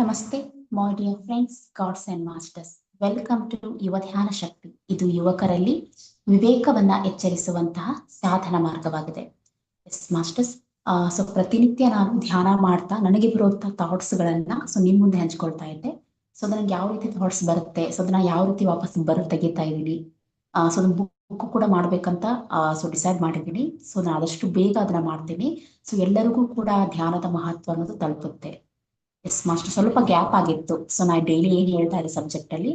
ನಮಸ್ತೆ my dear friends gods and masters welcome to Yuva Dhyana Shakti ಇದು ಯುವಕರಲ್ಲಿ ವಿವೇಕವನ್ನ ಎಚ್ಚರಿಸುವಂತಹ ಸಾಧನ ಮಾರ್ಗವಾಗಿದೆ. ಎಸ್ ಮಾಸ್ಟರ್ಸ್ ಸೊ ಪ್ರತಿನಿತ್ಯ ನಾನು ಧ್ಯಾನ ಮಾಡ್ತಾ ನನಗೆ ಬರುವಂತಹ ಥಾಟ್ಸ್ ಗಳನ್ನ ಸೊ ನಿಮ್ ಮುಂದೆ ಹಂಚ್ಕೊಳ್ತಾ ಇದ್ದೆ. ಸೊ ನನಗೆ ಯಾವ ರೀತಿ ಥಾಟ್ಸ್ ಬರುತ್ತೆ? ಸೊ ಅದನ್ನ ಯಾವ ರೀತಿ ವಾಪಸ್ ಬರು ತೆಗಿತಾ ಇದ್ದೀನಿ? ಸೊ ಬುಕ್ ಕೂಡ ಮಾಡ್ಬೇಕಂತ ಸೊ ಡಿಸೈಡ್ ಮಾಡಿದ್ದೀನಿ. ಸೊ ನಾನು ಆದಷ್ಟು ಬೇಗ ಅದನ್ನ ಮಾಡ್ತೀನಿ. ಸೊ ಎಲ್ಲರಿಗೂ ಕೂಡ ಧ್ಯಾನದ ಮಹತ್ವ ಅನ್ನೋದು ತಲುಪುತ್ತೆ. ಎಸ್ ಮಾಸ್ಟರ್, ಸ್ವಲ್ಪ ಗ್ಯಾಪ್ ಆಗಿತ್ತು. ಸೊ ನಾ ಡೈಲಿ ಏನ್ ಹೇಳ್ತಾ ಇದ್ದೆ ಸಬ್ಜೆಕ್ಟ್ ಅಲ್ಲಿ?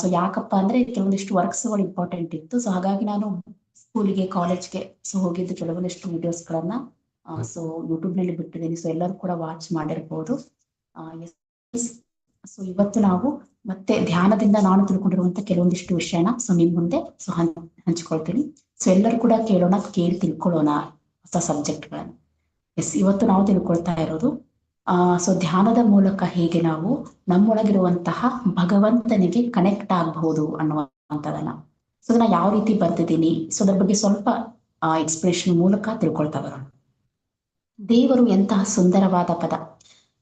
ಸೊ ಯಾಕಪ್ಪ ಅಂದ್ರೆ ಕೆಲವೊಂದಿಷ್ಟು ವರ್ಕ್ಸ್ಗಳು ಇಂಪಾರ್ಟೆಂಟ್ ಇತ್ತು. ಸೊ ಹಾಗಾಗಿ ನಾನು ಸ್ಕೂಲಿಗೆ, ಕಾಲೇಜ್ಗೆ ಸೊ ಹೋಗಿದ್ದು ಕೆಲವೊಂದಿಷ್ಟು ವಿಡಿಯೋಸ್ ಗಳನ್ನ ಸೊ ಯೂಟ್ಯೂಬ್ನಲ್ಲಿ ಬಿಟ್ಟಿದ್ದೀನಿ. ಸೊ ಎಲ್ಲರೂ ಕೂಡ ವಾಚ್ ಮಾಡಿರ್ಬೋದು. ಸೊ ಇವತ್ತು ನಾವು ಮತ್ತೆ ಧ್ಯಾನದಿಂದ ನಾನು ತಿಳ್ಕೊಂಡಿರುವಂತ ಕೆಲವೊಂದಿಷ್ಟು ವಿಷಯನ ಸೊ ನಿಮ್ ಮುಂದೆ ಸೊ ಹಂಚ್ಕೊಳ್ತೀನಿ. ಸೊ ಎಲ್ಲರೂ ಕೂಡ ಕೇಳೋಣ, ಕೇಳಿ ತಿಳ್ಕೊಳ್ಳೋಣ ಹೊಸ ಸಬ್ಜೆಕ್ಟ್ ಗಳನ್ನ ಎಸ್ ಇವತ್ತು ನಾವು ತಿಳ್ಕೊಳ್ತಾ ಇರೋದು ಸೊ ಧ್ಯಾನದ ಮೂಲಕ ಹೇಗೆ ನಾವು ನಮ್ಮೊಳಗಿರುವಂತಹ ಭಗವಂತನಿಗೆ ಕನೆಕ್ಟ್ ಆಗಬಹುದು ಅನ್ನುವಂಥದನ್ನ. ಸೊ ಅದನ್ನ ಯಾವ ರೀತಿ ಬರ್ತಿದ್ದೀನಿ ಸೊ ಅದ್ರ ಬಗ್ಗೆ ಸ್ವಲ್ಪ ಎಕ್ಸ್ಪ್ರೆಷನ್ ಮೂಲಕ ತಿಳ್ಕೊಳ್ತಾ ಬರೋಣ. ದೇವರು ಎಂತಹ ಸುಂದರವಾದ ಪದ.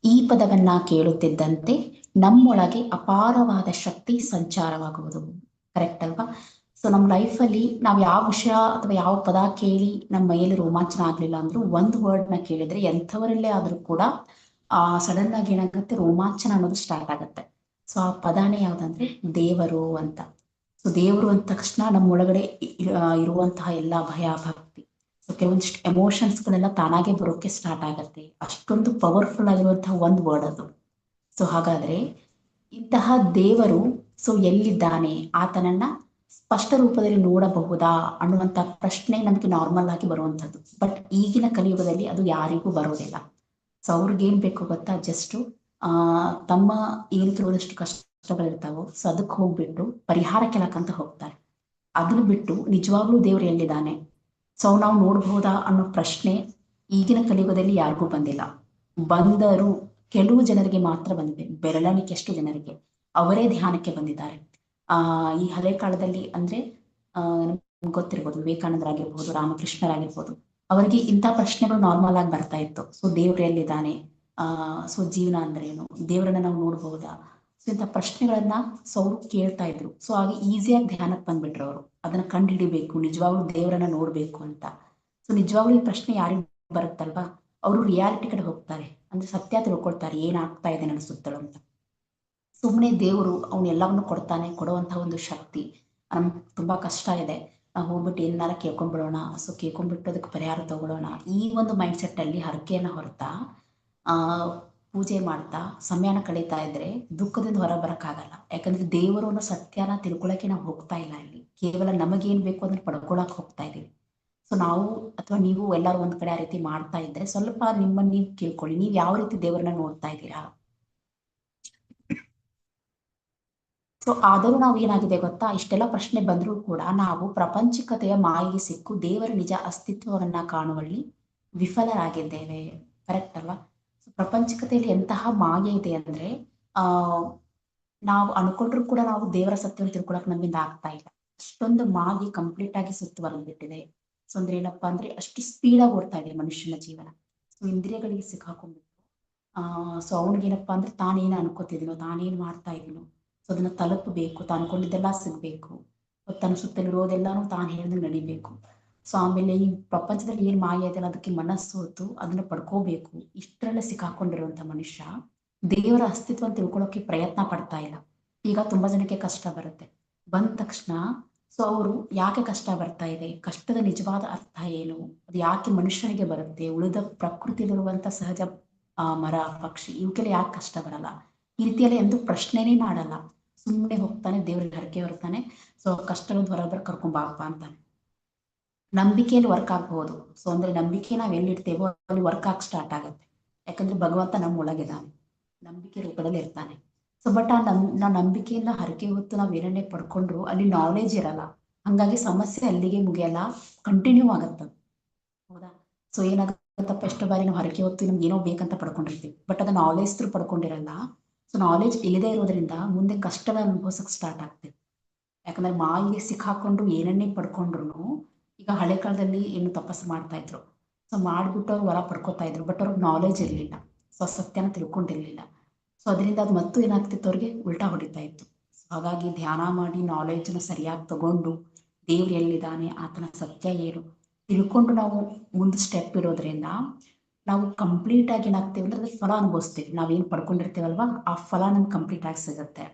ಈ ಪದವನ್ನ ಕೇಳುತ್ತಿದ್ದಂತೆ ನಮ್ಮೊಳಗೆ ಅಪಾರವಾದ ಶಕ್ತಿ ಸಂಚಾರವಾಗುವುದು. ಕರೆಕ್ಟ್ ಅಲ್ವಾ? ಸೊ ನಮ್ಮ ಲೈಫಲ್ಲಿ ನಾವು ಯಾವ ವಿಷಯ ಅಥವಾ ಯಾವ ಪದ ಕೇಳಿ ನಮ್ಮ ಮೈಯಲ್ಲಿ ರೋಮಾಂಚನ ಆಗ್ಲಿಲ್ಲ ಅಂದ್ರೂ ಒಂದು ವರ್ಡ್ನ ಕೇಳಿದ್ರೆ ಎಂಥವರಲ್ಲೇ ಆದ್ರೂ ಕೂಡ ಆ ಸಡನ್ ಆಗಿ ಏನಾಗುತ್ತೆ? ರೋಮಾಂಚನ ಅನ್ನೋದು ಸ್ಟಾರ್ಟ್ ಆಗುತ್ತೆ. ಸೊ ಆ ಪದಾನೇ ಯಾವ್ದಂದ್ರೆ ದೇವರು ಅಂತ. ಸೊ ದೇವರು ಅಂದ ತಕ್ಷಣ ನಮ್ಮ ಒಳಗಡೆ ಇರುವಂತಹ ಎಲ್ಲಾ ಭಯ, ಭಕ್ತಿ. ಸೊ ಕೆಲವೊಂದಿಷ್ಟು ಎಮೋಷನ್ಸ್ ಗಳೆಲ್ಲ ತಾನಾಗೆ ಬರೋಕೆ ಸ್ಟಾರ್ಟ್ ಆಗತ್ತೆ. ಅಷ್ಟೊಂದು ಪವರ್ಫುಲ್ ಆಗಿರುವಂತಹ ಒಂದು ವರ್ಡ್ ಅದು. ಸೊ ಹಾಗಾದ್ರೆ ಇಂತಹ ದೇವರು ಸೊ ಎಲ್ಲಿದ್ದಾನೆ? ಆತನನ್ನ ಸ್ಪಷ್ಟ ರೂಪದಲ್ಲಿ ನೋಡಬಹುದಾ? ಅನ್ನುವಂತ ಪ್ರಶ್ನೆ ನಮ್ಗೆ ನಾರ್ಮಲ್ ಆಗಿ ಬರುವಂತದ್ದು. ಬಟ್ ಈಗಿನ ಕಲಿಯುಗದಲ್ಲಿ ಅದು ಯಾರಿಗೂ ಬರೋದಿಲ್ಲ. ಸೊ ಅವ್ರಿಗೆ ಏನ್ ಬೇಕು ಗೊತ್ತಾ? ಜಸ್ಟು ಆ, ತಮ್ಮ ಏನಿರೋದಷ್ಟು ಕಷ್ಟಗಳಿರ್ತಾವೋ ಸೊ ಅದಕ್ಕೆ ಹೋಗ್ಬಿಟ್ಟು ಪರಿಹಾರ ಕೆಲಕಂತ ಹೋಗ್ತಾರೆ. ಅದನ್ನು ಬಿಟ್ಟು ನಿಜವಾಗ್ಲೂ ದೇವ್ರು ಎಲ್ಲಿದ್ದಾನೆ? ಸೊ ನಾವು ನೋಡ್ಬಹುದಾ ಅನ್ನೋ ಪ್ರಶ್ನೆ ಈಗಿನ ಕಲಿಯುಗದಲ್ಲಿ ಯಾರಿಗೂ ಬಂದಿಲ್ಲ. ಬಂದರು ಕೆಲವು ಜನರಿಗೆ ಮಾತ್ರ ಬಂದಿದೆ. ಬೆರಳಣಿಕೆಷ್ಟು ಜನರಿಗೆ. ಅವರೇ ಧ್ಯಾನಕ್ಕೆ ಬಂದಿದ್ದಾರೆ. ಆ, ಈ ಹಳೆ ಕಾಲದಲ್ಲಿ ಅಂದ್ರೆ, ಆ ಗೊತ್ತಿರ್ಬೋದು, ವಿವೇಕಾನಂದರಾಗಿರ್ಬೋದು, ರಾಮಕೃಷ್ಣರಾಗಿರ್ಬೋದು. ಅವರಿಗೆ ಇಂಥ ಪ್ರಶ್ನೆಗಳು ನಾರ್ಮಲ್ ಆಗಿ ಬರ್ತಾ ಇತ್ತು. ಸೊ ದೇವ್ರ ಎಲ್ಲಿದ್ದಾನೆ? ಆ ಸೊ ಜೀವನ ಅಂದ್ರೆ ಏನು? ದೇವರನ್ನ ನಾವು ನೋಡ್ಬಹುದಾ ಸೊ ಇಂಥ ಪ್ರಶ್ನೆಗಳನ್ನ ಸೊ ಅವರು ಕೇಳ್ತಾ ಇದ್ರು. ಸೊ ಹಾಗೆ ಈಸಿಯಾಗಿ ಧ್ಯಾನಕ್ಕೆ ಬಂದ್ಬಿಟ್ರು ಅವರು. ಅದನ್ನ ಕಂಡು ಹಿಡಿಬೇಕು ನಿಜವಾಗ್ಲೂ ದೇವರನ್ನ ನೋಡ್ಬೇಕು ಅಂತ. ಸೊ ನಿಜವಾಗ್ಲೂ ಈ ಪ್ರಶ್ನೆ ಯಾರಿಗೂ ಬರುತ್ತಲ್ವಾ? ಅವರು ರಿಯಾಲಿಟಿ ಕಡೆ ಹೋಗ್ತಾರೆ. ಅಂದ್ರೆ ಸತ್ಯ ತಿಳ್ಕೊಳ್ತಾರೆ. ಏನಾಗ್ತಾ ಇದೆ ನನ್ನ ಸುತ್ತಲೂ ಅಂತ. ಸುಮ್ಮನೆ ದೇವರು ಅವನು ಎಲ್ಲವನ್ನು ಕೊಡ್ತಾನೆ ಕೊಡುವಂತಹ ಒಂದು ಶಕ್ತಿ. ನಮ್ ತುಂಬಾ ಕಷ್ಟ ಇದೆ. ನಾವು ಹೋಗ್ಬಿಟ್ಟು ಏನಾರ ಕೇಳ್ಕೊಂಡ್ಬಿಡೋಣ, ಸೊ ಕೇಳ್ಕೊಂಡ್ಬಿಟ್ಟು ಅದಕ್ಕೆ ಪರಿಹಾರ ತಗೊಳ್ಳೋಣ, ಈ ಒಂದು ಮೈಂಡ್ ಸೆಟ್ ಅಲ್ಲಿ ಹರಕೆಯನ್ನ ಹೊರತಾ ಪೂಜೆ ಮಾಡ್ತಾ, ಸಮಯನ ಕಳೀತಾ ಇದ್ರೆ ದುಃಖದಿಂದ ಹೊರ ಬರೋಕ್ಕಾಗಲ್ಲ. ಯಾಕಂದ್ರೆ ದೇವರು ಅನ್ನೋ ಸತ್ಯನ ತಿಳ್ಕೊಳಕ್ಕೆ ನಾವು ಹೋಗ್ತಾ ಇಲ್ಲ ಇಲ್ಲಿ. ಕೇವಲ ನಮಗೇನ್ ಬೇಕು ಅದನ್ನ ಪಡ್ಕೊಳಕ್ ಹೋಗ್ತಾ ಇದೀವಿ. ಸೊ ನಾವು ಅಥವಾ ನೀವು ಎಲ್ಲರೂ ಒಂದ್ ಕಡೆ ಆ ರೀತಿ ಮಾಡ್ತಾ ಇದ್ರೆ ಸ್ವಲ್ಪ ನಿಮ್ಮನ್ನ ನೀವು ಕೇಳ್ಕೊಳ್ಳಿ. ನೀವು ಯಾವ ರೀತಿ ದೇವರನ್ನ ನೋಡ್ತಾ ಇದ್ದೀರಾ? ಸೊ ಆದರೂ ನಾವು ಏನಾಗಿದೆ ಗೊತ್ತಾ? ಇಷ್ಟೆಲ್ಲ ಪ್ರಶ್ನೆ ಬಂದರೂ ಕೂಡ ನಾವು ಪ್ರಪಂಚಿಕತೆಯ ಮಾಯಿಗೆ ಸಿಕ್ಕು ದೇವರ ನಿಜ ಅಸ್ತಿತ್ವವನ್ನ ಕಾಣುವಲ್ಲಿ ವಿಫಲರಾಗಿದ್ದೇವೆ. ಕರೆಕ್ಟ್ ಅಲ್ವಾ? ಪ್ರಪಂಚಿಕತೆಯಲ್ಲಿ ಎಂತಹ ಮಾಯೆ ಇದೆ ಅಂದ್ರೆ, ಆ, ನಾವು ಅನ್ಕೊಂಡ್ರು ಕೂಡ ನಾವು ದೇವರ ಸತ್ಯವನ್ನು ತಿಳ್ಕೊಳಕ್ ನಮ್ಮಿಂದ ಆಗ್ತಾ ಇಲ್ಲ. ಅಷ್ಟೊಂದು ಮಾಗಿ ಕಂಪ್ಲೀಟ್ ಆಗಿ ಸುತ್ತುವರೆದ್ಬಿಟ್ಟಿದೆ ಸೊ ಅಂದ್ರೆ ಏನಪ್ಪಾ ಅಂದ್ರೆ ಅಷ್ಟು ಸ್ಪೀಡ್ ಆಗಿ ಓಡ್ತಾ ಇದೆ ಮನುಷ್ಯನ ಜೀವನ. ಸೊ ಇಂದ್ರಿಯಗಳಿಗೆ ಸಿಕ್ಕಾಕೊಂಡ್ಬಿಟ್ಟು. ಆ ಸೊ ಅವನಿಗೇನಪ್ಪಾ ಅಂದ್ರೆ ತಾನೇನು ಅನ್ಕೋತಿದ್ನೋ, ತಾನೇನ್ ಮಾಡ್ತಾ ಇದೀನೋ ಸೊ ಅದನ್ನ ತಲುಪಬೇಕು, ತಾನು ಕೊಂಡಿದ್ದೆಲ್ಲ ಸಿಗ್ಬೇಕು. ತನ್ನ ಸುತ್ತಲಿರೋದೆಲ್ಲಾನು ತಾನು ಹೇಳ್ದಂಗೆ ನಡಿಬೇಕು. ಸೊ ಆಮೇಲೆ ಈ ಪ್ರಪಂಚದಲ್ಲಿ ಏನ್ ಮಾಯ ಇದೆ ಅದಕ್ಕೆ ಮನಸ್ಸು ಹೊತ್ತು ಅದನ್ನ ಪಡ್ಕೋಬೇಕು. ಇಷ್ಟರಲ್ಲೇ ಸಿಕ್ಕಾಕೊಂಡಿರುವಂತ ಮನುಷ್ಯ ದೇವರ ಅಸ್ತಿತ್ವ ತಿಳ್ಕೊಳ್ಳೋಕೆ ಪ್ರಯತ್ನ ಪಡ್ತಾ ಇಲ್ಲ. ಈಗ ತುಂಬಾ ಜನಕ್ಕೆ ಕಷ್ಟ ಬರುತ್ತೆ. ಬಂದ ತಕ್ಷಣ ಸೊ ಅವರು ಯಾಕೆ ಕಷ್ಟ ಬರ್ತಾ ಇದೆ? ಕಷ್ಟದ ನಿಜವಾದ ಅರ್ಥ ಏನು? ಅದು ಯಾಕೆ ಮನುಷ್ಯನಿಗೆ ಬರುತ್ತೆ? ಉಳಿದ ಪ್ರಕೃತಿಯಲ್ಲಿರುವಂತ ಸಹಜ, ಆ, ಮರ, ಪಕ್ಷಿ ಇವಕ್ಕೆಲ್ಲ ಯಾಕೆ ಕಷ್ಟ ಬರಲ್ಲ? ಈ ರೀತಿಯಲ್ಲಿ ಎಂದು ಪ್ರಶ್ನೆನೇ ಮಾಡಲ್ಲ. ಸುಮ್ಮನೆ ಹೋಗ್ತಾನೆ, ದೇವ್ರಿಗೆ ಹರಕೆ ಹೊರ್ತಾನೆ ಸೊ ಕಷ್ಟಗಳು ಹೊರಬರ ಕರ್ಕೊಂಡ್ ಬಾಪ್ಪ ಅಂತಾನೆ. ನಂಬಿಕೆಯಲ್ಲಿ ವರ್ಕ್ ಆಗ್ಬಹುದು ಸೊ ಅಂದ್ರೆ ನಂಬಿಕೆ ನಾವ್ ಎಲ್ಲಿಡ್ತೇವೋ ಅಲ್ಲಿ ವರ್ಕ್ ಆಗ್ ಸ್ಟಾರ್ಟ್ ಆಗುತ್ತೆ. ಯಾಕಂದ್ರೆ ಭಗವಂತ ನಮ್ಮ ಒಳಗಿದ್ದಾನೆ ನಂಬಿಕೆ ರೂಪದಲ್ಲಿ ಇರ್ತಾನೆ. ಸೊ ಬಟ್ ಆ ನಮ್ ನಾವು ನಂಬಿಕೆಯಿಂದ ಹರಕೆ ಹೊತ್ತು ನಾವ್ ಏನೇ ಪಡ್ಕೊಂಡ್ರು ಅಲ್ಲಿ ನಾಲೆಜ್ ಇರಲ್ಲ. ಹಂಗಾಗಿ ಸಮಸ್ಯೆ ಅಲ್ಲಿಗೆ ಮುಗಿಯಲ್ಲ. ಕಂಟಿನ್ಯೂ ಆಗತ್ತ ಹೌದಾ? ಸೊ ಏನಾಗತ್ತಪ್ಪ? ಎಷ್ಟು ಬಾರಿ ನಾವು ಹರಕೆ ಹೊತ್ತು ನಮ್ಗೆ ಏನೋ ಬೇಕಂತ ಪಡ್ಕೊಂಡಿರ್ತೀವಿ. ಬಟ್ ಅದನ್ನ ನಾಲೆಜ್ ಥ್ರೂ ಪಡ್ಕೊಂಡಿರಲ್ಲ. ಸೊ ನಾಲೆಜ್ ಇಲ್ಲದೆ ಇರೋದ್ರಿಂದ ಮುಂದೆ ಕಷ್ಟನ ಅನುಭವಿಸಕ್ ಸ್ಟಾರ್ಟ್ ಆಗ್ತೇವೆ ಯಾಕಂದ್ರೆ ಮಾಯಿಗೆ ಸಿಕ್ಕಾಕೊಂಡು ಏನನ್ನೇ ಪಡ್ಕೊಂಡ್ರು ಈಗ ಹಳೆ ಕಾಲದಲ್ಲಿ ಏನು ತಪಸ್ಸು ಮಾಡ್ತಾ ಇದ್ರು. ಸೊ ಮಾಡ್ಬಿಟ್ಟು ಅವ್ರು ವರ ಪಡ್ಕೋತಾ ಇದ್ರು ಬಟ್ ಅವ್ರಿಗೆ ನಾಲೆಜ್ ಇರಲಿಲ್ಲ. ಸೊ ಸತ್ಯನ ತಿಳ್ಕೊಂಡಿರ್ಲಿಲ್ಲ. ಸೊ ಅದರಿಂದ ಅದು ಮತ್ತು ಏನಾಗ್ತಿತ್ತು ಅವ್ರಿಗೆ ಉಲ್ಟಾ ಹೊಡಿತಾ ಇತ್ತು. ಹಾಗಾಗಿ ಧ್ಯಾನ ಮಾಡಿ ನಾಲೆಡ್ಜ್ನ ಸರಿಯಾಗಿ ತಗೊಂಡು ದೇವ್ರು ಎಲ್ಲಿದ್ದಾನೆ ಆತನ ಸತ್ಯ ಏನು ತಿಳ್ಕೊಂಡು ನಾವು ಮುಂದೆ ಸ್ಟೆಪ್ ಇರೋದ್ರಿಂದ ನಾವು ಕಂಪ್ಲೀಟ್ ಆಗಿ ಏನಾಗ್ತೀವಿ ಅಂದ್ರೆ ಅದ್ರ ಫಲ ಅನುಭವಿಸ್ತೀವಿ. ನಾವೇನ್ ಪಡ್ಕೊಂಡಿರ್ತೀವಲ್ವಾ? ಆ ಫಲ ನಮ್ಗೆ ಕಂಪ್ಲೀಟ್ ಆಗಿ ಸಿಗುತ್ತೆ.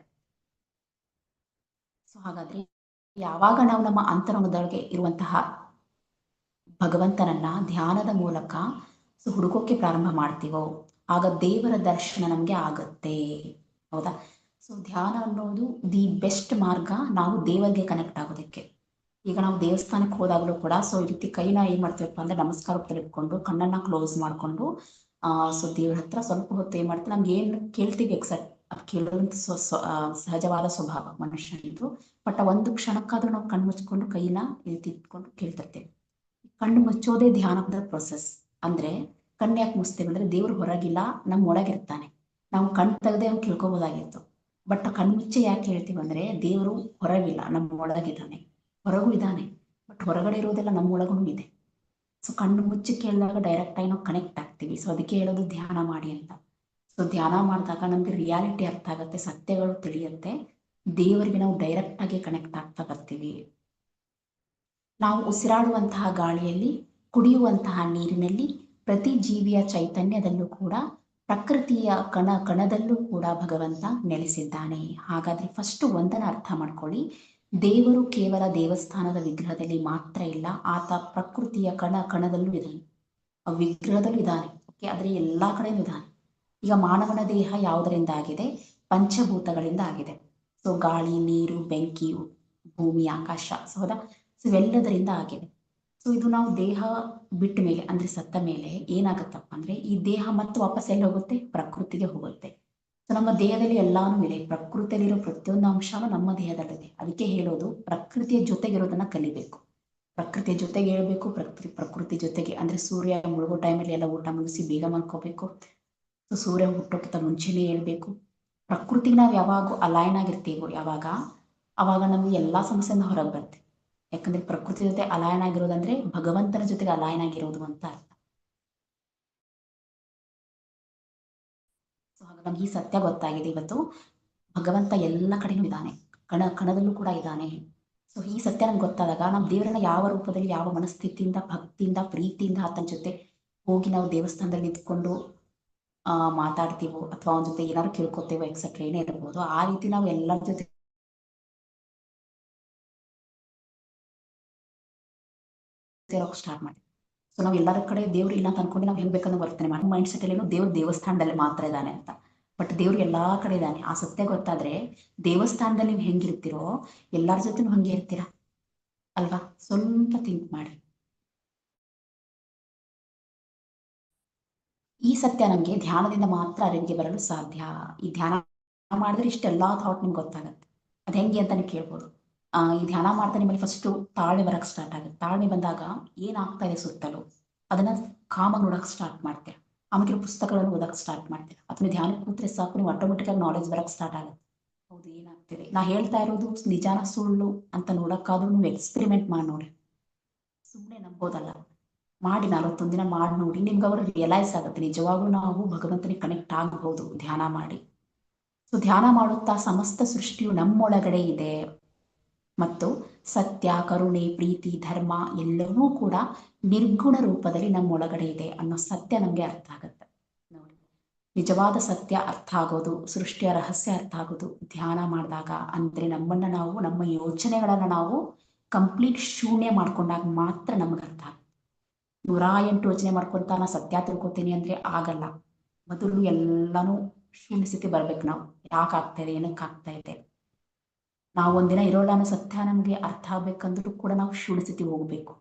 ಸೊ ಹಾಗಾದ್ರೆ ಯಾವಾಗ ನಾವು ನಮ್ಮ ಅಂತರಂಗದೊಳಗೆ ಇರುವಂತಹ ಭಗವಂತನನ್ನ ಧ್ಯಾನದ ಮೂಲಕ ಸೊ ಹುಡುಕೋಕೆ ಪ್ರಾರಂಭ ಮಾಡ್ತೀವೋ, ಆಗ ದೇವರ ದರ್ಶನ ನಮಗೆ ಆಗತ್ತೆ. ಹೌದಾ? ಸೊ ಧ್ಯಾನ ಅನ್ನೋದು ದಿ ಬೆಸ್ಟ್ ಮಾರ್ಗ ನಾವು ದೇವರಿಗೆ ಕನೆಕ್ಟ್ ಆಗೋದಕ್ಕೆ. ಈಗ ನಾವು ದೇವಸ್ಥಾನಕ್ಕೆ ಹೋದಾಗಲೂ ಕೂಡ ಸೊ ಈ ರೀತಿ ಕೈನ ಏನ್ ಮಾಡ್ತೀವಪ್ಪ ಅಂದ್ರೆ ನಮಸ್ಕಾರ ತೆಗೆದುಕೊಂಡು ಕಣ್ಣನ್ನ ಕ್ಲೋಸ್ ಮಾಡ್ಕೊಂಡು, ಆ ಸೊ ದೇವ್ರ ಹತ್ರ ಸ್ವಲ್ಪ ಹೊತ್ತು ಏನ್ ಮಾಡ್ತೀವಿ, ನಮ್ಗೆ ಏನ್ ಕೇಳ್ತೀವಿ ಎಕ್ಸಾಕ್ಟ್ ಕೇಳೋದಂತ ಸಹಜವಾದ ಸ್ವಭಾವ ಮನುಷ್ಯನಿದ್ದು. ಬಟ್ ಒಂದು ಕ್ಷಣಕ್ಕಾದ್ರೂ ನಾವು ಕಣ್ಣು ಮುಚ್ಕೊಂಡು ಕೈನ ಈ ರೀತಿ ಇಟ್ಕೊಂಡು ಕೇಳ್ತಿರ್ತೇವೆ. ಕಣ್ಣು ಮುಚ್ಚೋದೇ ಧ್ಯಾನದ ಪ್ರೊಸೆಸ್ ಅಂದ್ರೆ ಕಣ್ಣು ಯಾಕೆ ಮುಚ್ತೇವೆ ಅಂದ್ರೆ ದೇವ್ರು ಹೊರಗಿಲ್ಲ ನಮ್ಮ ಒಳಗಿರ್ತಾನೆ. ನಾವು ಕಣ್ಣು ತೆಗೆದೇ ಅವ್ನು ಕೇಳ್ಕೊಬೋದಾಗಿತ್ತು. ಬಟ್ ಕಣ್ಣು ಮುಚ್ಚೆ ಯಾಕೆ ಹೇಳ್ತೀವಿ ಅಂದ್ರೆ ದೇವರು ಹೊರಗಿಲ್ಲ ನಮ್ಮ ಒಳಗಿದ್ದಾನೆ. ಹೊರಗೂ ಇದ್ದಾನೆ. ಬಟ್ ಹೊರಗಡೆ ಇರೋದೆಲ್ಲ ನಮ್ಮ ಒಳಗೂ ಇದೆ ಸೊ ಕಣ್ಣು ಮುಚ್ಚಿ ಕೇಳಿದಾಗ ಡೈರೆಕ್ಟ್ ಆಗಿ ನಾವು ಕನೆಕ್ಟ್ ಆಗ್ತೀವಿ. ಸೊ ಅದಕ್ಕೆ ಹೇಳೋದು ಧ್ಯಾನ ಮಾಡಿ ಅಂತ. ಸೊ ಧ್ಯಾನ ಮಾಡಿದಾಗ ನಮ್ಗೆ ರಿಯಾಲಿಟಿ ಅರ್ಥ ಆಗುತ್ತೆ, ಸತ್ಯಗಳು ತಿಳಿಯುತ್ತೆ. ದೇವರಿಗೆ ನಾವು ಡೈರೆಕ್ಟ್ ಆಗಿ ಕನೆಕ್ಟ್ ಆಗ್ತಾ ಬರ್ತೀವಿ. ನಾವು ಉಸಿರಾಡುವಂತಹ ಗಾಳಿಯಲ್ಲಿ, ಕುಡಿಯುವಂತಹ ನೀರಿನಲ್ಲಿ, ಪ್ರತಿ ಜೀವಿಯ ಚೈತನ್ಯದಲ್ಲೂ ಕೂಡ, ಪ್ರಕೃತಿಯ ಕಣ ಕಣದಲ್ಲೂ ಕೂಡ ಭಗವಂತ ನೆಲೆಸಿದ್ದಾನೆ. ಹಾಗಾದ್ರೆ ಫಸ್ಟ್ ಒಂದನ್ನ ಅರ್ಥ ಮಾಡ್ಕೊಳ್ಳಿ. ದೇವರು ಕೇವಲ ದೇವಸ್ಥಾನದ ವಿಗ್ರಹದಲ್ಲಿ ಮಾತ್ರ ಇಲ್ಲ, ಆತ ಪ್ರಕೃತಿಯ ಕಣ ಕಣದಲ್ಲೂ ಇದ್ದಾನೆ. ಆ ವಿಗ್ರಹದಲ್ಲೂ ಇದ್ದಾನೆ. ಓಕೆ ಆದ್ರೆ ಎಲ್ಲಾ ಕಡೆನೂ ಇದ್ದಾನೆ. ಈಗ ಮಾನವನ ದೇಹ ಯಾವುದರಿಂದ ಆಗಿದೆ? ಪಂಚಭೂತಗಳಿಂದ ಆಗಿದೆ. ಸೊ ಗಾಳಿ, ನೀರು, ಬೆಂಕಿ, ಭೂಮಿ, ಆಕಾಶ ಸೊ ಹೌದಾ? ಸೊ ಇವೆಲ್ಲದರಿಂದ ಆಗಿದೆ. ಸೊ ಇದು ನಾವು ದೇಹ ಬಿಟ್ಟ ಮೇಲೆ, ಅಂದ್ರೆ ಸತ್ತ ಮೇಲೆ ಏನಾಗತ್ತಪ್ಪ ಅಂದ್ರೆ ಈ ದೇಹ ಮತ್ತೆ ವಾಪಸ್ ಎಲ್ಲಿ ಹೋಗುತ್ತೆ? ಪ್ರಕೃತಿಗೆ ಹೋಗುತ್ತೆ. ಸೊ ನಮ್ಮ ದೇಹದಲ್ಲಿ ಎಲ್ಲಾನು ಇದೆ. ಪ್ರಕೃತಿಯಲ್ಲಿರೋ ಪ್ರತಿಯೊಂದು ಅಂಶನೂ ನಮ್ಮ ದೇಹದಲ್ಲಿದೆ. ಅದಕ್ಕೆ ಹೇಳೋದು ಪ್ರಕೃತಿಯ ಜೊತೆಗಿರೋದನ್ನ ಕಲಿಬೇಕು. ಪ್ರಕೃತಿಯ ಜೊತೆಗೆ ಹೇಳ್ಬೇಕು, ಪ್ರಕೃತಿ ಪ್ರಕೃತಿ ಜೊತೆಗೆ ಅಂದ್ರೆ ಸೂರ್ಯ ಮುಳುಗೋ ಟೈಮಲ್ಲಿ ಎಲ್ಲ ಊಟ ಮುಗಿಸಿ ಬೇಗ ಮಾಡ್ಕೋಬೇಕು ಸೊ ಸೂರ್ಯ ಹುಟ್ಟೋಕ್ಕಿಂತ ಮುಂಚೆನೇ ಹೇಳ್ಬೇಕು. ಪ್ರಕೃತಿಗೆ ನಾವು ಯಾವಾಗ ಅಲೈನ್ ಆಗಿರ್ತೀವೋ ಯಾವಾಗ? ಅವಾಗ ನಮ್ಗೆ ಎಲ್ಲಾ ಸಮಸ್ಯೆಯಿಂದ ಹೊರಗೆ ಬರುತ್ತೆ. ಯಾಕಂದ್ರೆ ಪ್ರಕೃತಿ ಜೊತೆ ಅಲೈನ್ ಆಗಿರೋದಂದ್ರೆ ಭಗವಂತನ ಜೊತೆಗೆ ಅಲೈನ್ ಆಗಿರೋದು ಅಂತ ಅರ್ಥ. ನಮ್ಗೆ ಈ ಸತ್ಯ ಗೊತ್ತಾಗಿದೆ. ಇವತ್ತು ಭಗವಂತ ಎಲ್ಲ ಕಡೆನೂ ಇದ್ದಾನೆ. ಕಣ, ಕಣದಲ್ಲೂ ಕೂಡ ಇದ್ದಾನೆ. ಸೊ ಈ ಸತ್ಯ ನಮ್ಗೆ ಗೊತ್ತಾದಾಗ ನಾವು ದೇವರನ್ನ ಯಾವ ರೂಪದಲ್ಲಿ, ಯಾವ ಮನಸ್ಥಿತಿಯಿಂದ, ಭಕ್ತಿಯಿಂದ, ಪ್ರೀತಿಯಿಂದ ಆತನ ಜೊತೆ ಹೋಗಿ ನಾವು ದೇವಸ್ಥಾನದಲ್ಲಿ ನಿಂತ್ಕೊಂಡು, ಆ, ಮಾತಾಡ್ತೀವೋ ಅಥವಾ ಅವನ ಜೊತೆ ಏನಾದ್ರು ಕೇಳ್ಕೊತೇವೋ ಎಕ್ಸೆಟ್ರಾ ಏನೇ ಇರ್ಬೋದು, ಆ ರೀತಿ ನಾವು ಎಲ್ಲರ ಜೊತೆ ಸ್ಟಾರ್ಟ್ ಮಾಡಿ ಸೊ ನಾವ್ ಎಲ್ಲರ ಕಡೆ ದೇವ್ರು ಇಲ್ಲ ಅಂತ ಅನ್ಕೊಂಡು ನಾವು ಹೆಂಗ್ ಬೇಕಂದ್ರೆ ವರ್ತನೆ ಮಾಡಿ ಮೈಂಡ್ ಸೆಟ್ ಅಲ್ಲಿ ದೇವ್ರ ದೇವಸ್ಥಾನದಲ್ಲಿ ಮಾತ್ರ ಇದ್ದಾನೆ ಅಂತ. ಬಟ್ ದೇವ್ರು ಎಲ್ಲಾ ಕಡೆ ಇದ್ದಾನೆ ಆ ಸತ್ಯ ಗೊತ್ತಾದ್ರೆ ದೇವಸ್ಥಾನದಲ್ಲಿ ನೀವು ಹೆಂಗಿರ್ತೀರೋ ಎಲ್ಲಾರ ಜೊತೆನು ಹಂಗೆ ಇರ್ತೀರಾ. ಅಲ್ವಾ? ಸ್ವಲ್ಪ ಥಿಂಕ್ ಮಾಡಿ. ಈ ಸತ್ಯ ನಮ್ಗೆ ಧ್ಯಾನದಿಂದ ಮಾತ್ರ ಅರಿವಿಗೆ ಬರಲು ಸಾಧ್ಯ. ಈ ಧ್ಯಾನ ಮಾಡಿದ್ರೆ ಇಷ್ಟೆಲ್ಲಾ ಥಾಟ್ ನಿಮ್ಗೆ ಗೊತ್ತಾಗತ್ತೆ. ಅದ್ ಹೆಂಗೆ ಅಂತ ನೀವು ಕೇಳ್ಬೋದು. ಆ, ಈ ಧ್ಯಾನ ಮಾಡ್ತಾ ನಿಮ್ಮಲ್ಲಿ ಫಸ್ಟ್ ತಾಳ್ಮೆ ಬರಕ್ ಸ್ಟಾರ್ಟ್ ಆಗುತ್ತೆ. ತಾಳ್ಮೆ ಬಂದಾಗ ಏನಾಗ್ತಾ ಇದೆ ಸುತ್ತಲೂ? ಅದನ್ನ ಕಾಮಾಗಿ ನೋಡಕ್ ಸ್ಟಾರ್ಟ್ ಮಾಡ್ತೀರಾ. ಆಮೇಲೆ ಪುಸ್ತಕಗಳನ್ನು ಓದಕ್ ಸ್ಟಾರ್ಟ್ ಮಾಡ್ತೀರಾ ಅಥವಾ ಧ್ಯಾನ ಕೂತ್ರೆ ಸಾಕು, ನೀವು ಆಟೋಮೆಟಿಕ್ ಆಗಿ ನಾಲೆಜ್ ಬರಕ್ ಸ್ಟಾರ್ಟ್ ಆಗುತ್ತೆ. ಹೌದು, ಏನಾಗ್ತಿದೆ? ನಾ ಹೇಳ್ತಾ ಇರೋದು ನಿಜಾನ ಸುಳ್ಳು ಅಂತ ನೋಡಕ್ಕಾದ್ರೂ ನೀವು ಎಕ್ಸ್ಪೆರಿಮೆಂಟ್ ಮಾಡಿ ನೋಡಿ. ಸುಮ್ಮನೆ ನಂಬೋದಲ್ಲ. ಮಾಡಿ ನಲವತ್ತೊಂದು ದಿನ ಮಾಡಿ ನೋಡಿ, ನಿಮ್ಗೆ ಅವರು ರಿಯಲೈಸ್ ಆಗುತ್ತೆ. ನಿಜವಾಗ್ಲೂ ನಾವು ಭಗವಂತನಿಗೆ ಕನೆಕ್ಟ್ ಆಗಬಹುದು ಧ್ಯಾನ ಮಾಡಿ. ಸೊ ಧ್ಯಾನ ಮಾಡುತ್ತಾ ಸಮಸ್ತ ಸೃಷ್ಟಿಯು ನಮ್ಮೊಳಗಡೆ ಇದೆ. ಮತ್ತು ಸತ್ಯ, ಕರುಣೆ, ಪ್ರೀತಿ, ಧರ್ಮ ಎಲ್ಲವೂ ಕೂಡ ನಿರ್ಗುಣ ರೂಪದಲ್ಲಿ ನಮ್ಮೊಳಗಡೆ ಇದೆ ಅನ್ನೋ ಸತ್ಯ ನಮ್ಗೆ ಅರ್ಥ ಆಗುತ್ತೆ. ನೋಡಿ, ನಿಜವಾದ ಸತ್ಯ ಅರ್ಥ ಆಗೋದು, ಸೃಷ್ಟಿಯ ರಹಸ್ಯ ಅರ್ಥ ಆಗೋದು, ಧ್ಯಾನ ಮಾಡಿದಾಗ ಅಂದ್ರೆ ನಮ್ಮನ್ನ ನಾವು, ನಮ್ಮ ಯೋಚನೆಗಳನ್ನ ನಾವು ಕಂಪ್ಲೀಟ್ ಶೂನ್ಯ ಮಾಡ್ಕೊಂಡಾಗ ಮಾತ್ರ ನಮ್ಗೆ ಅರ್ಥ ಆಗುತ್ತೆ. ನೂರ ಎಂಟು ಯೋಚನೆ ಮಾಡ್ಕೊಂತ ನಾ ಸತ್ಯ ತಿಳ್ಕೊತೀನಿ ಅಂದ್ರೆ ಆಗಲ್ಲ. ಮೊದಲು ಎಲ್ಲಾನು ಶೂನ್ಯ ಸ್ಥಿತಿ ಬರ್ಬೇಕು ನಾವು. ಯಾಕೆ ಆಗ್ತಾ ಇದೆ ಏನಕ್ಕೆ ಆಗ್ತಾ ಇದೆ? ನಾವು ಒಂದಿನ ಇರೋಲ್ಲ ಅನ್ನೋ ಸತ್ಯ ನಮ್ಗೆ ಅರ್ಥ ಆಗ್ಬೇಕಂದ್ರೂ ಕೂಡ ನಾವು ಸ್ಥಿತಿ ಹೋಗ್ಬೇಕು.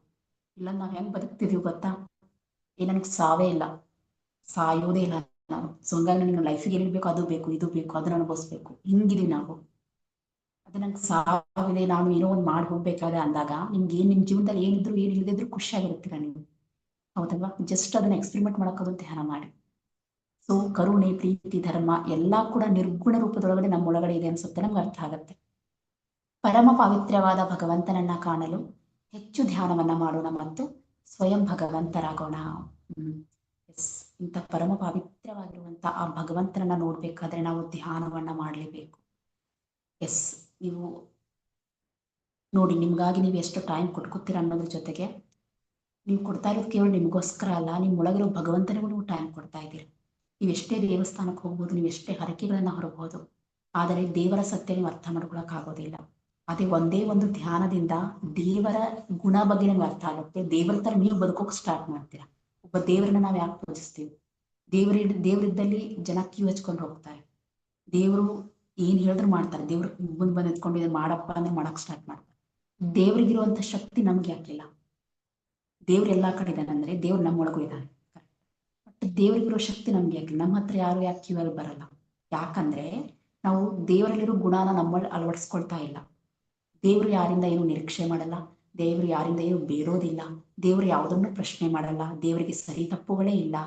ಇಲ್ಲ, ನಾವ್ ಹೆಂಗ್ ಬದುಕ್ತಿದೀವಿ ಗೊತ್ತಾ? ಏ, ನನಗೆ ಸಾವೇ ಇಲ್ಲ. ಸಾಯೋದೇ ಇಲ್ಲ ನಾನು. ಸೊ ಹಂಗಾಗಿ ನನಗೆ ಲೈಫಿಗೆ ಏನ್ ಬೇಕು ಅದು ಬೇಕು, ಇದು ಬೇಕು, ಅದನ್ನ ಅನುಭವಿಸ್ಬೇಕು. ಹಿಂಗಿದೀವಿ ನಾವು. ಅದು ನಂಗೆ ಸಾವಿದೆ. ನಾನು ಏನೋ ಒಂದು ಮಾಡಿ ಹೋಗ್ಬೇಕಾದ್ರೆ ಅಂದಾಗ ನಿಮ್ಗೆ ಏನ್, ನಿಮ್ ಜೀವನದಲ್ಲಿ ಏನಿದ್ರು, ಏನ್ ಇಲ್ಲದಿದ್ರು ಖುಷಿಯಾಗಿರ್ತೀರ ನೀವು? ಹೌದಲ್ವಾ? ಜಸ್ಟ್ ಅದನ್ನ ಎಕ್ಸ್ಪೆರಿಮೆಂಟ್ ಮಾಡೋಕ್ಕದು ಧ್ಯಾನ ಮಾಡಿ. ಸೊ ಕರುಣೆ, ಪ್ರೀತಿ, ಧರ್ಮ ಎಲ್ಲಾ ಕೂಡ ನಿರ್ಗುಣ ರೂಪದೊಳಗಡೆ ನಮ್ಮೊಳಗಡೆ ಇದೆ ಅನ್ಸುತ್ತೆ, ನಮ್ಗೆ ಅರ್ಥ ಆಗತ್ತೆ. ಪರಮ ಪವಿತ್ರವಾದ ಭಗವಂತನನ್ನ ಕಾಣಲು ಹೆಚ್ಚು ಧ್ಯಾನವನ್ನ ಮಾಡೋಣ ಮತ್ತು ಸ್ವಯಂ ಭಗವಂತರಾಗೋಣ. ಎಸ್, ಇಂಥ ಪರಮ ಪವಿತ್ರವಾಗಿರುವಂತಹ ಆ ಭಗವಂತನನ್ನ ನೋಡ್ಬೇಕಾದ್ರೆ ನಾವು ಧ್ಯಾನವನ್ನ ಮಾಡಲೇಬೇಕು. ಎಸ್, ನೀವು ನೋಡಿ, ನಿಮ್ಗಾಗಿ ನೀವು ಎಷ್ಟು ಟೈಮ್ ಕೊಟ್ಕೋತೀರ ಅನ್ನೋದ್ರ ಜೊತೆಗೆ ನೀವು ಕೊಡ್ತಾ ಇರೋದು ಕೇವಲ ನಿಮಗೋಸ್ಕರ ಅಲ್ಲ ನಿಮ್ಮ ಒಳಗಿರೋ ಭಗವಂತನಿಗೂ ನೀವು ಟೈಮ್ ಕೊಡ್ತಾ ಇದ್ದೀರಿ. ನೀವು ಎಷ್ಟೇ ದೇವಸ್ಥಾನಕ್ಕೆ ಹೋಗ್ಬೋದು, ನೀವು ಎಷ್ಟೇ ಹರಕೆಗಳನ್ನ ಹೊರಬಹುದು ಆದರೆ ದೇವರ ಸತ್ಯ ನೀವು ಅರ್ಥ ಮಾಡ್ಕೊಳಕ್ಕಾಗೋದಿಲ್ಲ ಅದೇ ಒಂದೇ ಒಂದು ಧ್ಯಾನದಿಂದ ದೇವರ ಗುಣ ಬಗ್ಗೆ ನಮ್ಗೆ ಅರ್ಥ ಆಗುತ್ತೆ. ದೇವರ ತರ ನೀವು ಬದುಕೋಕ್ ಸ್ಟಾರ್ಟ್ ಮಾಡ್ತೀರಾ. ಒಬ್ಬ ದೇವರನ್ನ ನಾವು ಯಾಕೆ ಪೂಜಿಸ್ತೀವಿ? ದೇವರ ದೇವರಿದ್ದಲ್ಲಿ ಜನ ಕ್ಯೂ ಹಚ್ಕೊಂಡು ಹೋಗ್ತಾರೆ. ದೇವರು ಏನ್ ಹೇಳಿದ್ರು ಮಾಡ್ತಾರೆ. ದೇವ್ರ ಮುಂದ್ ಬಂದ್ ಎತ್ಕೊಂಡು ಮಾಡಪ್ಪ ಅಂದ್ರೆ ಮಾಡಕ್ ಸ್ಟಾರ್ಟ್ ಮಾಡ್ತಾರೆ. ದೇವ್ರಿಗಿರುವಂತ ಶಕ್ತಿ ನಮ್ಗೆ ಯಾಕಿಲ್ಲ. ದೇವ್ರ ಎಲ್ಲಾ ಕಡೆ ಇದ್ದಾನೆ ಅಂದ್ರೆ ದೇವ್ರ ನಮ್ಮೊಳಗೂ ಇದ್ದಾನೆ ಬಟ್ ದೇವ್ರಿಗಿರೋ ಶಕ್ತಿ ನಮ್ಗೆ ಯಾಕಿಲ್ಲ. ನಮ್ಮ ಹತ್ರ ಯಾರು ಯಾಕೆ ಕ್ಯೂ ಅಲ್ಲಿ ಬರಲ್ಲ. ಯಾಕಂದ್ರೆ ನಾವು ದೇವರಲ್ಲಿರೋ ಗುಣನ ನಮ್ಮ ಅಳವಡಿಸ್ಕೊಳ್ತಾ ಇಲ್ಲ. ದೇವರು ಯಾರಿಂದ ಏನು ನಿರೀಕ್ಷೆ ಮಾಡಲ್ಲ, ದೇವರು ಯಾರಿಂದ ಏನು ಬೇರೋದಿಲ್ಲ, ದೇವರು ಯಾವುದನ್ನು ಪ್ರಶ್ನೆ ಮಾಡಲ್ಲ, ದೇವರಿಗೆ ಸರಿ ತಪ್ಪುಗಳೇ ಇಲ್ಲ.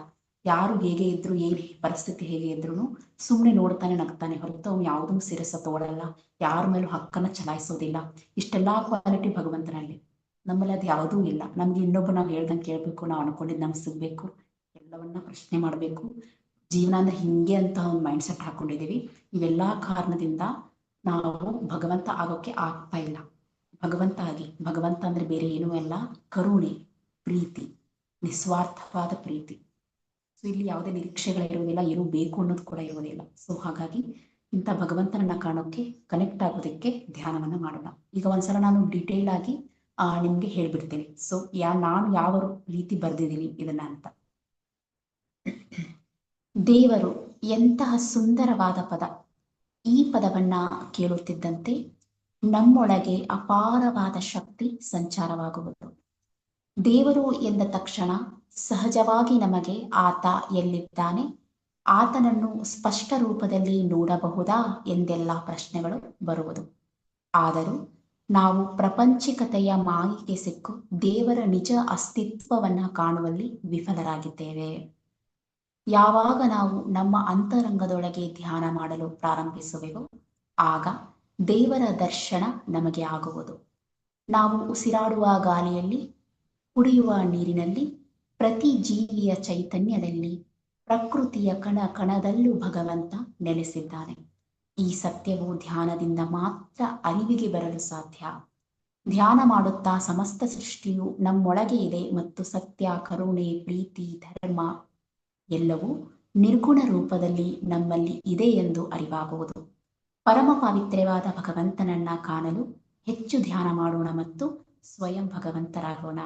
ಯಾರು ಹೇಗೆ ಇದ್ರು, ಏನ್ ಪರಿಸ್ಥಿತಿ ಹೇಗೆ ಇದ್ರು ಸುಮ್ಮನೆ ನೋಡ್ತಾನೆ ನಗ್ತಾನೆ ಹೊರತು ಅವ್ನು ಯಾವುದನ್ನು ಸಿರಸ ತೋಡಲ್ಲ ಯಾರ ಮೇಲೂ ಹಕ್ಕನ್ನ ಚಲಾಯಿಸೋದಿಲ್ಲ. ಇಷ್ಟೆಲ್ಲಾ ಕ್ವಾಲಿಟಿ ಭಗವಂತನಲ್ಲಿ. ನಮ್ಮಲ್ಲಿ ಅದು ಯಾವುದೂ ಇಲ್ಲ. ನಮ್ಗೆ ಇನ್ನೊಬ್ಬ ನಾವು ಹೇಳ್ದಂಗೆ ಕೇಳಬೇಕು, ನಾವು ಅನ್ಕೊಂಡಿದ್ ನಮ್ಗೆ ಸಿಗ್ಬೇಕು, ಎಲ್ಲವನ್ನ ಪ್ರಶ್ನೆ ಮಾಡಬೇಕು. ಜೀವನ ಅಂದ್ರೆ ಹಿಂಗೆ ಅಂತ ಒಂದು ಮೈಂಡ್ ಸೆಟ್ ಹಾಕೊಂಡಿದೀವಿ ಇವೆಲ್ಲಾ ಕಾರಣದಿಂದ ನಾವು ಭಗವಂತ ಆಗೋಕೆ ಆಗ್ತಾ ಇಲ್ಲ. ಭಗವಂತ ಆಗಿ ಭಗವಂತ ಅಂದ್ರೆ ಬೇರೆ ಏನೂ ಅಲ್ಲ. ಕರುಣೆ, ಪ್ರೀತಿ, ನಿಸ್ವಾರ್ಥವಾದ ಪ್ರೀತಿ. ಸೊ ಇಲ್ಲಿ ಯಾವುದೇ ನಿರೀಕ್ಷೆಗಳಿರುವುದಿಲ್ಲ ಏನು ಬೇಕು ಅನ್ನೋದು ಕೂಡ ಇರುವುದಿಲ್ಲ. ಸೊ ಹಾಗಾಗಿ ಇಂಥ ಭಗವಂತನನ್ನ ಕಾಣೋಕೆ ಕನೆಕ್ಟ್ ಆಗೋದಕ್ಕೆ ಧ್ಯಾನವನ್ನ ಮಾಡೋಣ. ಈಗ ಒಂದ್ಸಲ ನಾನು ಡೀಟೇಲ್ ಆಗಿ, ಆ, ನಿಮ್ಗೆ ಹೇಳ್ಬಿಡ್ತೇನೆ. ಸೊ ಯಾ, ನಾನು ಯಾವ ರೀತಿ ಬರ್ದಿದ್ದೀನಿ ಇದನ್ನ ಅಂತ. ದೇವರು ಎಂತಹ ಸುಂದರವಾದ ಪದ. ಈ ಪದವನ್ನ ಕೇಳುತ್ತಿದ್ದಂತೆ ನಮ್ಮೊಳಗೆ ಅಪಾರವಾದ ಶಕ್ತಿ ಸಂಚಾರವಾಗುವುದು. ದೇವರು ಎಂದ ತಕ್ಷಣ ಸಹಜವಾಗಿ ನಮಗೆ ಆತ ಎಲ್ಲಿದ್ದಾನೆ? ಆತನನ್ನು ಸ್ಪಷ್ಟ ರೂಪದಲ್ಲಿ ನೋಡಬಹುದಾ? ಎಂದೆಲ್ಲ ಪ್ರಶ್ನೆಗಳು ಬರುವುದು. ಆದರೂ ನಾವು ಪ್ರಪಂಚಿಕತೆಯ ಮಾಹಿತಿ ಸಿಕ್ಕು ದೇವರ ನಿಜ ಅಸ್ತಿತ್ವವನ್ನ ಕಾಣುವಲ್ಲಿ ವಿಫಲರಾಗಿದ್ದೇವೆ. ಯಾವಾಗ ನಾವು ನಮ್ಮ ಅಂತರಂಗದೊಳಗೆ ಧ್ಯಾನ ಮಾಡಲು ಪ್ರಾರಂಭಿಸುವೆವೋ, ಆಗ ದೇವರ ದರ್ಶನ ನಮಗೆ ಆಗುವುದು. ನಾವು ಉಸಿರಾಡುವ ಗಾಳಿಯಲ್ಲಿ, ಕುಡಿಯುವ ನೀರಿನಲ್ಲಿ, ಪ್ರತಿ ಜೀವಿಯ ಚೈತನ್ಯದಲ್ಲಿ, ಪ್ರಕೃತಿಯ ಕಣ ಕಣದಲ್ಲೂ ಭಗವಂತ ನೆಲೆಸಿದ್ದಾನೆ. ಈ ಸತ್ಯವು ಧ್ಯಾನದಿಂದ ಮಾತ್ರ ಅರಿವಿಗೆ ಬರಲು ಸಾಧ್ಯ. ಧ್ಯಾನ ಮಾಡುತ್ತಾ ಸಮಸ್ತ ಸೃಷ್ಟಿಯು ನಮ್ಮೊಳಗೆ ಇದೆ ಮತ್ತು ಸತ್ಯ, ಕರುಣೆ, ಪ್ರೀತಿ, ಧರ್ಮ ಎಲ್ಲವೂ ನಿರ್ಗುಣ ರೂಪದಲ್ಲಿ ನಮ್ಮಲ್ಲಿ ಇದೆ ಎಂದು ಅರಿವಾಗುವುದು. ಪರಮ ಪಾವಿತ್ರ್ಯವಾದ ಭಗವಂತನನ್ನ ಕಾಣಲು ಹೆಚ್ಚು ಧ್ಯಾನ ಮಾಡೋಣ ಮತ್ತು ಸ್ವಯಂ ಭಗವಂತರಾಗೋಣ.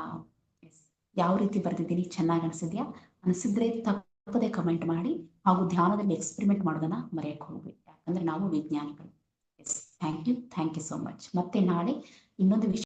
ಯಾವ ರೀತಿ ಬರೆದಿದ್ದೀನಿ? ಚೆನ್ನಾಗಿ ಅನಿಸಿದ್ಯಾ? ಅನಿಸಿದ್ರೆ ತಪ್ಪದೆ ಕಮೆಂಟ್ ಮಾಡಿ, ಹಾಗೂ ಧ್ಯಾನದಲ್ಲಿ ಎಕ್ಸ್ಪೆರಿಮೆಂಟ್ ಮಾಡೋದನ್ನ ಮರೆಯಕ್ಕೆ ಹೋಗ್ಬೇಕು ಯಾಕಂದ್ರೆ ನಾವು ವಿಜ್ಞಾನಿಗಳು. Yes. Thank you. Thank you so much. ಮತ್ತೆ ನಾಳೆ ಇನ್ನೊಂದು ವಿಷಯ